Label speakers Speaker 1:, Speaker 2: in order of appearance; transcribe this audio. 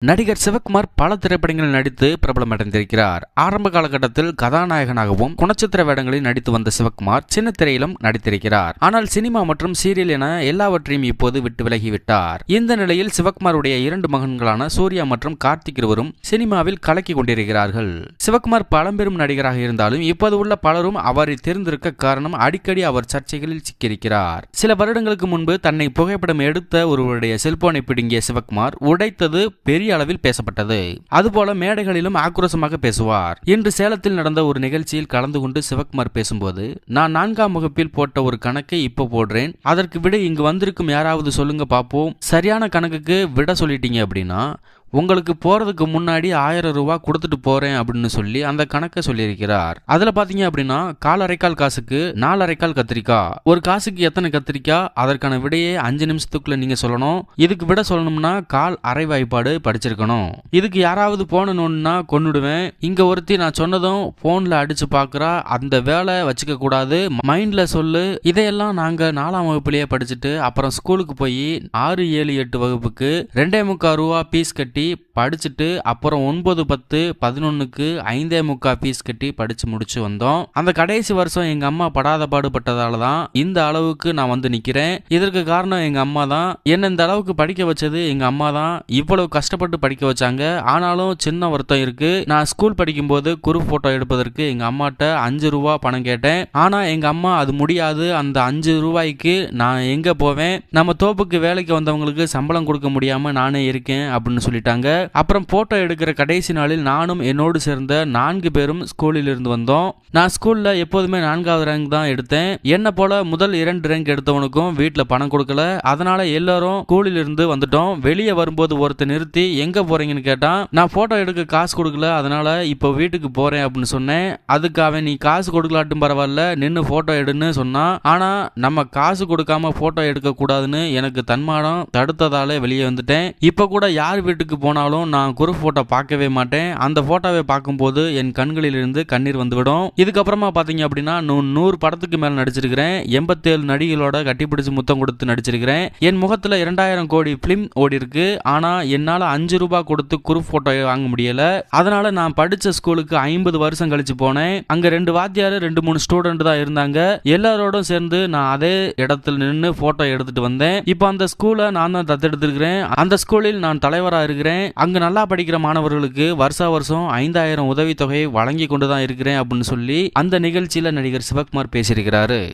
Speaker 1: நடிகர் சிவகுமார் பல திரைப்படங்களில் நடித்து பிரபலமடைந்திருக்கிறார். ஆரம்ப காலகட்டத்தில் கதாநாயகனாகவும் குணச்சித்திர வேடங்களில் நடித்து வந்த சிவகுமார் சின்ன திரையிலும் நடித்திருக்கிறார். ஆனால் சினிமா மற்றும் சீரியல் என எல்லாவற்றையும் இப்போது விட்டு விலகிவிட்டார். இந்த நிலையில் சிவகுமாருடைய இரண்டு மகன்களான சூர்யா மற்றும் கார்த்திக் இருவரும் சினிமாவில் கலக்கி கொண்டிருக்கிறார்கள். சிவகுமார் பழம்பெரும் நடிகராக இருந்தாலும் இப்போது உள்ள பலரும் அவரை தெரிந்திருக்க காரணம் அடிக்கடி அவர் சர்ச்சைகளில் சிக்கியிருக்கிறார். சில வருடங்களுக்கு முன்பு தன்னை புகைப்படம் எடுத்த ஒருவருடைய செல்போனை பிடுங்கிய சிவகுமார் உடைத்தது பெரிய அளவில் பேசப்பட்டது. அதுபோல மேடைகளிலும் ஆக்ரோஷமாக பேசுவார். இன்று சேலத்தில் நடந்த ஒரு நிகழ்ச்சியில் கலந்து கொண்டு சிவகுமார் பேசும்போது நான் நான்காம் வகுப்பில் போட்ட ஒரு கணக்கை இப்போ போடுறேன். அதற்கு விட இங்கு வந்திருக்கும் யாராவது சொல்லுங்க பாப்போம். சரியான கணக்குக்கு விட சொல்லிட்டீங்க அப்படின்னா உங்களுக்கு போகிறதுக்கு முன்னாடி ஆயிரம் ரூபா கொடுத்துட்டு போகிறேன் அப்படின்னு சொல்லி அந்த கணக்கை சொல்லியிருக்கிறார். அதில் பார்த்தீங்க அப்படின்னா கால் அரைக்கால் காசுக்கு நாலு அரைக்கால் கத்திரிக்காய் ஒரு காசுக்கு எத்தனை கத்திரிக்காய் அதற்கான விடையே அஞ்சு நிமிஷத்துக்குள்ள நீங்கள் சொல்லணும். இதுக்கு விட சொல்லணும்னா கால் அரை வாய்ப்பாடு படிச்சிருக்கணும். இதுக்கு யாராவது போனணும்னா கொண்டுடுவேன் இங்கே ஒருத்தி நான் சொன்னதும் ஃபோனில் அடித்து பார்க்குறா அந்த வேலை வச்சுக்க கூடாது. மைண்டில் சொல்லு. இதையெல்லாம் நாங்கள் நாலாம் வகுப்புலேயே படிச்சுட்டு அப்புறம் ஸ்கூலுக்கு போய் ஆறு ஏழு எட்டு வகுப்புக்கு ரெண்டே முக்கால் ரூபா பீஸ் கட்டி படிச்சுட்டு அப்புறம் ஒன்பது பத்து பதினொன்னுக்கு ஐந்தே முக்கா ஃபீஸ் கட்டி படிச்சு முடிச்சு வந்தோம். அந்த கடைசி வருஷம் எங்க அம்மா படாத பாடுபட்டதால தான் இந்த அளவுக்கு நான் வந்து நிக்கிறேன். இதற்கு காரணம் எங்க அம்மா தான். என்ன இந்த அளவுக்கு படிக்க வச்சது எங்க அம்மா தான். இவ்வளவு கஷ்டப்பட்டு படிக்க வச்சாங்க. ஆனாலும் சின்ன வருத்தம் இருக்கு. நான் ஸ்கூல் படிக்கும்போது குரூப் போட்டோ எடுப்பதற்கு எங்க அம்மாட்ட அஞ்சு ரூபா பணம் கேட்டேன். ஆனா எங்க அம்மா அது முடியாது. அந்த அஞ்சு ரூபாய்க்கு நான் எங்க போவேன்? நம்ம தோப்புக்கு வேலைக்கு வந்தவங்களுக்கு சம்பளம் கொடுக்க முடியாம நானே இருக்கேன் அப்படின்னு சொல்லிட்டு சொல்லிட்டாங்க அப்புறம் போட்டோ எடுக்கிற கடைசி நாளில் நானும் என்னோடு சேர்ந்த நான்கு பேரும் ஸ்கூலில் இருந்து வந்தோம். நான் ஸ்கூல்ல எப்போதுமே நான்காவது ரேங்க் தான் எடுத்தேன். என்ன போல முதல் இரண்டு ரேங்க் எடுத்தவனுக்கும் வீட்டுல பணம் கொடுக்கல. அதனால எல்லாரும் ஸ்கூலில் இருந்து வந்துட்டோம். வெளியே வரும்போது ஒருத்தர் நிறுத்தி எங்க போறீங்கன்னு கேட்டான். நான் போட்டோ எடுக்க காசு கொடுக்கல. அதனால இப்போ வீட்டுக்கு போறேன் அப்படின்னு சொன்னேன். அதுக்கு அவன் நீ காசு கொடுக்கலாட்டும் பரவாயில்ல. நின்று போட்டோ எடுன்னு சொன்னான். ஆனா நம்ம காசு கொடுக்காம போட்டோ எடுக்க கூடாதுன்னு எனக்கு தன்மானம் தடுத்ததால வெளியே வந்துட்டேன். இப்ப கூட யார் வீட்டுக்கு போனாலும் நான் குரு போட்டோ பார்க்கவே மாட்டேன். அந்த போட்டோவை பார்க்கும்போது என் கண்களிலிருந்து கண்ணீர் வந்துவிடும். இதுக்கப்புறமா பார்த்தீங்க அப்படின்னா நூ- நூறு படத்துக்கு மேலே நடிச்சிருக்கிறேன். எண்பத்தேழு நடிகளோட கட்டிப்பிடிச்சு முத்தம் கொடுத்து நடிச்சிருக்கிறேன். என் முகத்துல இரண்டாயிரம் கோடி ஃபிலிம் ஓடி இருக்கு. ஆனால் என்னால் அஞ்சு ரூபாய் கொடுத்து குரு ஃபோட்டோ வாங்க முடியல. அதனால நான் படித்த ஸ்கூலுக்கு ஐம்பது வருஷம் கழிச்சு போனேன். அங்கே ரெண்டு வாத்தியார் ரெண்டு மூணு ஸ்டூடெண்ட் தான் இருந்தாங்க. எல்லாரோடும் சேர்ந்து நான் அதே இடத்துல நின்று போட்டோ எடுத்துட்டு வந்தேன். இப்போ அந்த ஸ்கூலை நான் தான் தத்தெடுத்திருக்கிறேன். அந்த ஸ்கூலில் நான் தலைவராக இருக்கிறேன். இருக்கிறேன். அங்க நல்லா படிக்கிற மாணவர்களுக்கு வருஷா வருஷம் ஐந்தாயிரம் உதவித்தொகை வழங்கி கொண்டு தான் இருக்கிறேன் அப்படின்னு சொல்லி அந்த நிகழ்ச்சியில நடிகர் சிவகுமார் பேசியிருக்கிறாரு.